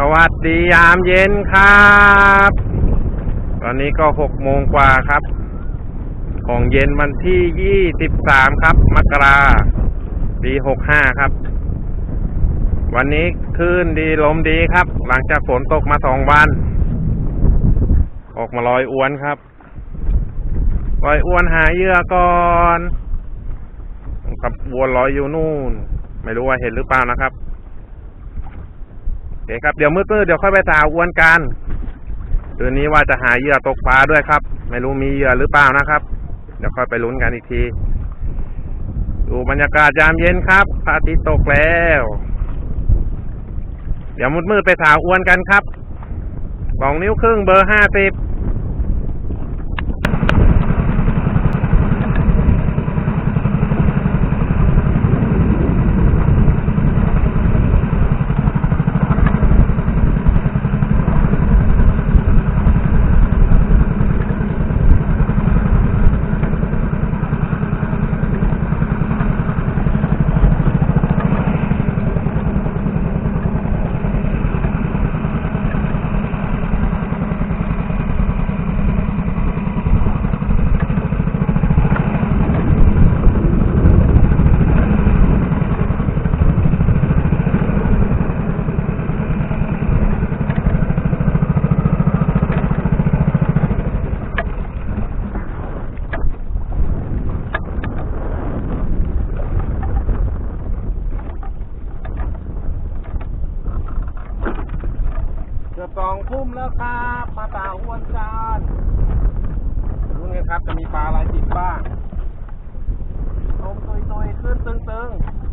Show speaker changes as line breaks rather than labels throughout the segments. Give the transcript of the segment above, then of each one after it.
สวัสดียามเย็นครับ ตอนนี้ก็หกโมงกว่าครับ ของเย็นวันที่ยี่สิบสามครับ มกราปีหกห้าครับ วันนี้คลื่นดีลมดีครับ หลังจากฝนตกมาสองวัน ออกมาลอยอวนครับลอยอวนหาเหยื่อก่อน กับวัวลอยอยู่นู่น ไม่รู้ว่าเห็นหรือเปล่านะครับ เคครับเดี๋ยวมืดมืดเดี๋ยวค่อยไปสาวอวนกันคืนนี้ว่าจะหาเหยื่อตกปลาด้วยครับ ไม่รู้มีเหยื่อหรือเปล่านะครับ เดี๋ยวค่อยไปลุ้นกันอีกที ดูบรรยากาศยามเย็นครับพระอาทิตย์ตกแล้ว เดี๋ยวมืดมืดไปสาวอวนกันครับสองนิ้วครึ่งเบอร์ห้าสิบ เกือบสองทุ่มแล้วครับ มาตาอ้วนจาน รู้ไงครับ จะมีปลาอะไรติดบ้างลมตุยๆขึ้นตึงๆ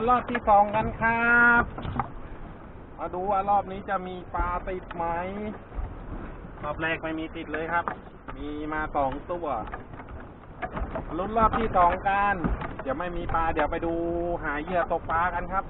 วนรอบที่สองกันครับ มาดูว่ารอบนี้จะมีปลาติดไหม รอบแรกไม่มีติดเลยครับ มีมาสองตัว ลุ้นรอบที่สองกัน เดี๋ยวไม่มีปลา เดี๋ยวไปดูหาเหยื่อตกปลากันครับ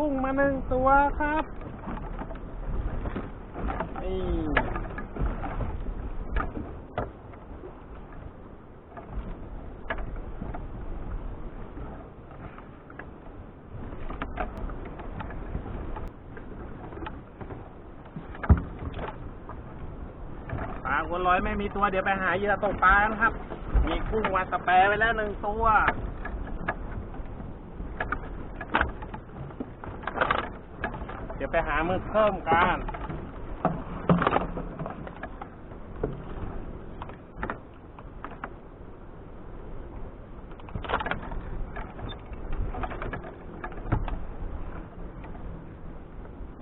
กุ้งมาหนึ่ง ตัวครับนี่ปลาหัวร้อยไม่มีตัวเดี๋ยวไปหาเหยื่อตกปลาครับ มีกุ้งวาสแปรไว้แล้วหนึ่งตัว เดี๋ยว ไปหามือเพิ่มกัน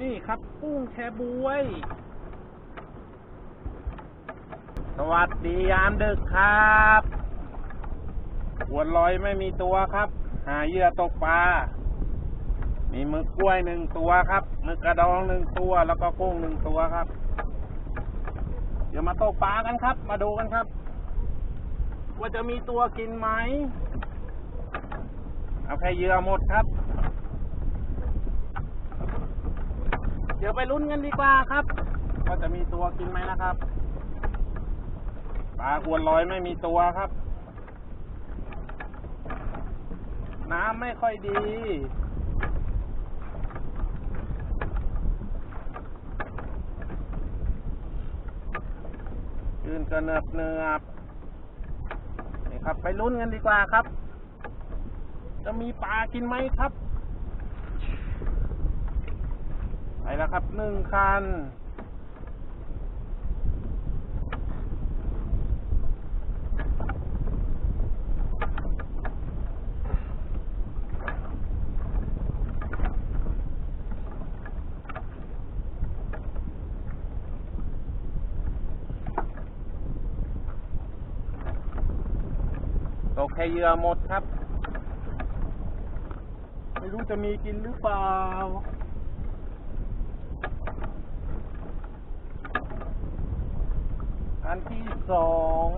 นี่ครับกุ้งแชบวย สวัสดียามดึกครับอวนลอยไม่มีตัวครับ หาเหยื่อตกปลา มีหมึกกล้วยหนึ่งตัวครับหมึกกระดองหนึ่งตัวแล้วก็กุ้งหนึ่งตัวครับ เดี๋ยวมาตกปลากันครับ มาดูกันครับ ว่าจะมีตัวกินไหมเอาแค่เยื่อหมดครับ เดี๋ยวไปลุ้นกันดีกว่าครับว่าจะมีตัวกินไหมนะครับปลาอวนลอยไม่มีตัวครับ น้ำไม่ค่อยดี ยืนกระเนิบเนือบนี่ครับ ไปลุ้นกันดีกว่าครับ จะมีปลากินไหมครับ ไปแล้วครับหนึ่งคัน แค่เหยื่อหมดครับ ไม่รู้จะมีกินหรือเปล่าอันที่สอง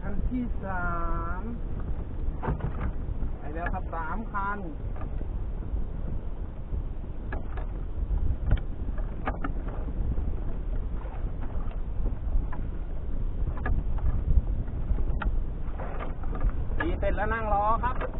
คันที่สามไปแล้วครับสาน ดีเสร็จแล้วนั่งรอครับ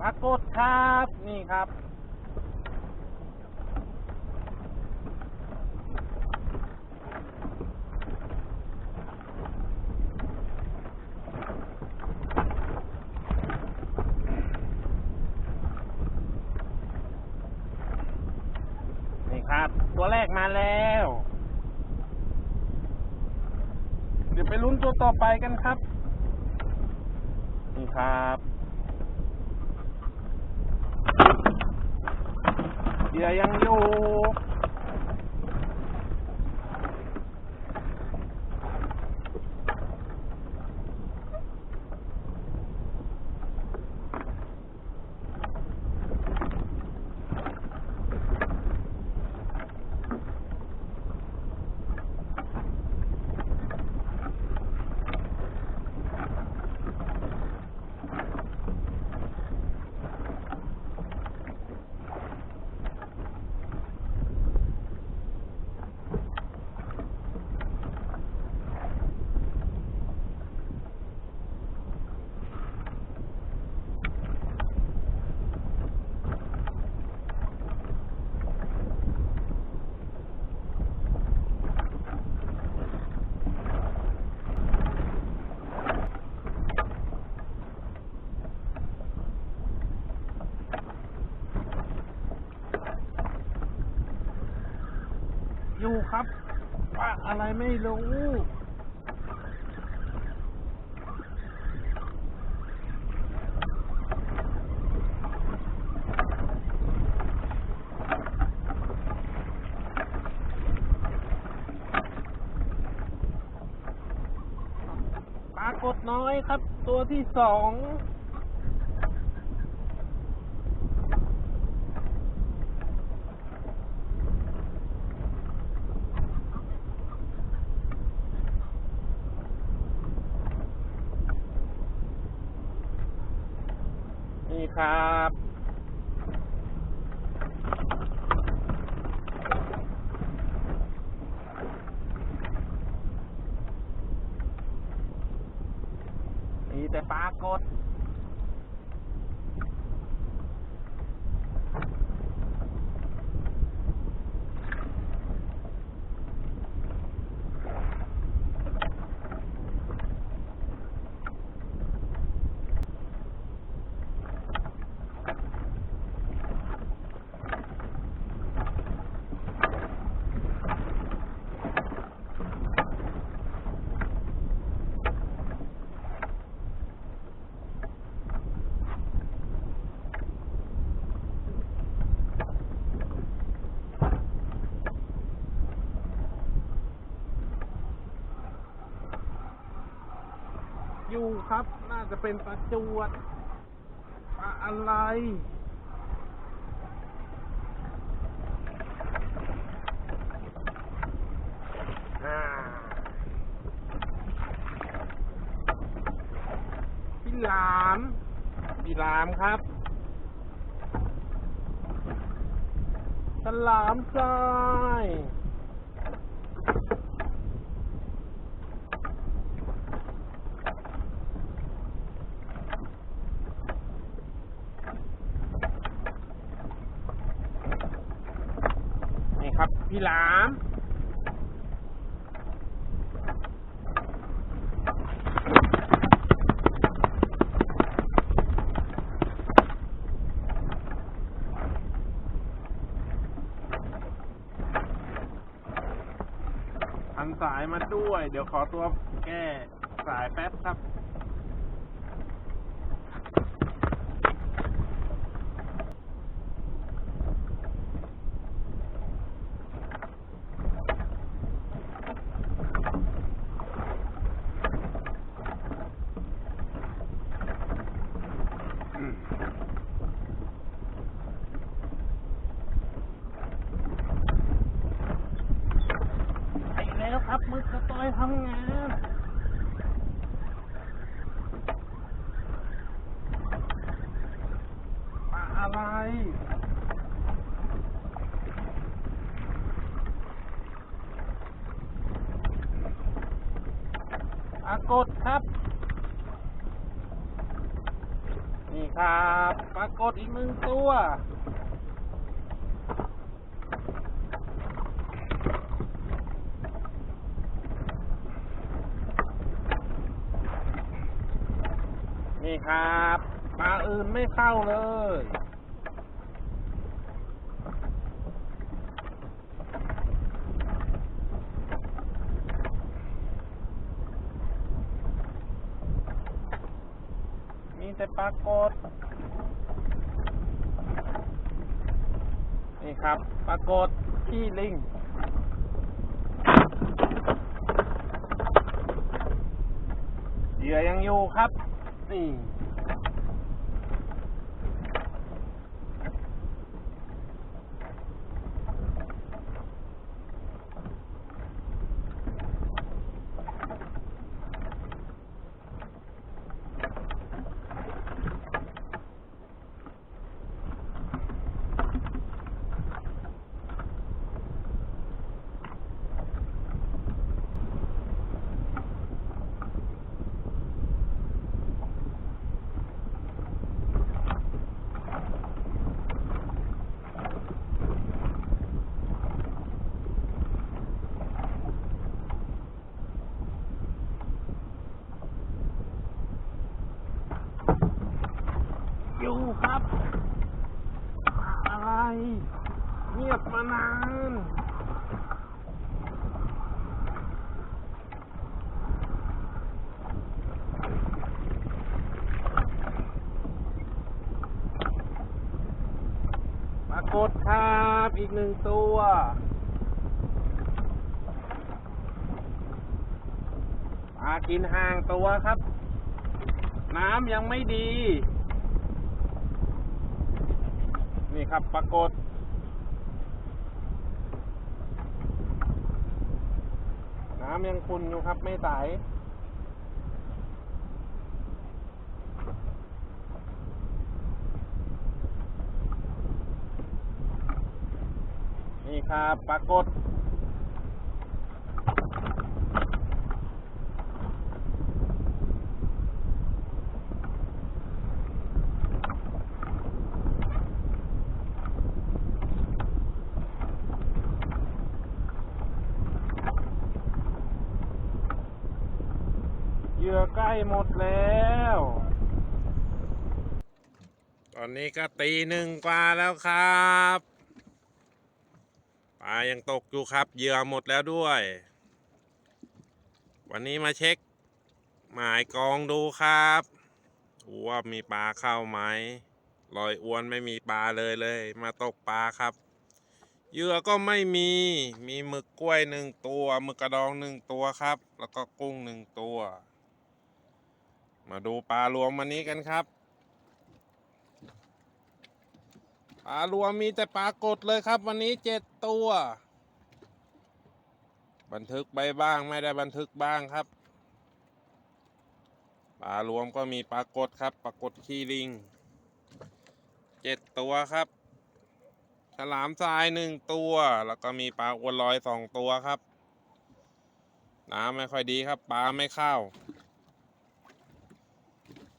ปรากฏครับ นี่ครับ ครับว่าอะไรไม่รู้ปรากฏน้อยครับ ตัวที่สอง นี่ครับ มีแต่ปลากด อยู่ครับ น่าจะเป็นปลาจวดปลาอะไร พี่หลาม พี่หลามครับฉลามทรา ที่หลาม พันสายมาด้วย เดี๋ยวขอตัวแก้สายแป๊บครับ ไปแล้วครับมือกระต้อยทำงานปลาอะไร อากดครับ นี่ครับปรากฏอีกหนึ่งตัว นี่ครับปลาอื่นไม่เข้าเลย มีแต่ปลากฏ นี่ครับ ปรากฏที่ลิงเหยื่อยังอยู่ครับ นี่ อยู่ครับ อะไร เงียบมานาน ปรา กฏครับอีกหนึ่งตัว ปลากินห่างตัวครับ น้ำยังไม่ดี นี่ครับปรากฏน้ำยังขุ่นอยู่ครับไม่ใส นี่ ครับปรากฏ เหยื่อใกล้หมดแล้ว ตอนนี้ก็ตีหนึ่งกว่าแล้วครับ ลายังตกอยู่ครับเหยื่อหมดแล้วด้วย วันนี้มาเช็ค หมายกองดูครับว่ามีปลาเข้าไหมลอยอวนไม่มีปลาเลยเลย มาตกปลาครับเหยื่อก็ไม่มีมีหมึกกล้วยหนึ่งตัวหมึกกระดองหนึ่งตัวครับ แล้วก็กุ้งหนึ่งตัว มาดูปลารวมวันนี้กันครับ ปลารวมมีแต่ปลากดเลยครับ วันนี้เจ็ดตัว บันทึกไปบ้างไม่ได้บันทึกบ้างครับปลารวมก็มีปลากดครับปลากดขี้ลิงเจ็ดตัวครับฉลามทรายหนึ่งตัว แล้วก็มีปลาอวนลอยสองตัวครับ น้ำไม่ค่อยดีครับ ปลาไม่เข้า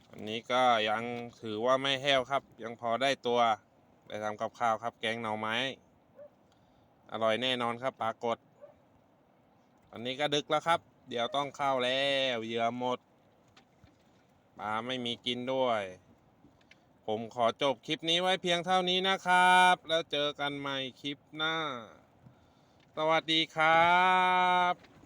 อันนี้ก็ยังถือว่าไม่แห้วครับ ยังพอได้ตัว ได้ทำกับข้าวครับ แกงหน่อไม้ อร่อยแน่นอนครับปลากดอันนี้ก็ดึกแล้วครับ เดี๋ยวต้องเข้าแล้วเหยื่อหมดปลาไม่มีกินด้วย ผมขอจบคลิปนี้ไว้เพียงเท่านี้นะครับ แล้วเจอกันใหม่คลิปหน้า สวัสดีครับ